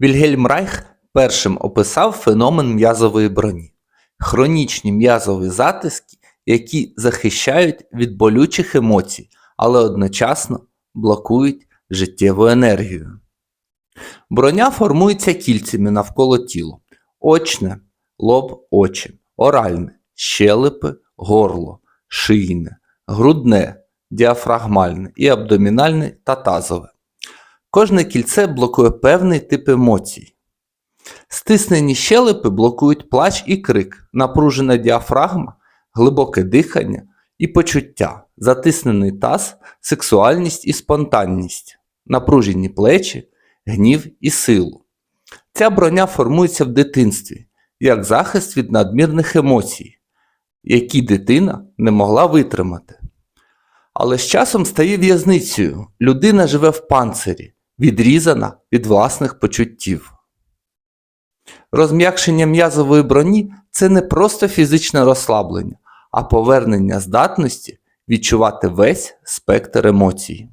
Вільгельм Райх першим описав феномен м'язової броні хронічні м'язові затиски, які захищають від болючих емоцій, але одночасно блокують життєву енергію. Броня формується кільцями навколо тіла: очне, лоб, очі, оральне, щелепи, горло, шийне, грудне, діафрагмальне і абдомінальне та тазове. Кожне кільце блокує певний тип емоцій. Стиснені щелепи блокують плач і крик, напружена діафрагма, глибоке дихання і почуття, затиснений таз, сексуальність і спонтанність, напружені плечі, гнів і силу. Ця броня формується в дитинстві як захист від надмірних емоцій, які дитина не могла витримати. Але з часом стає в'язницею. Людина живе в панцирі, відрізана від власних почуттів. Розм'якшення м'язової броні це не просто фізичне розслаблення, а повернення здатності відчувати весь спектр емоцій.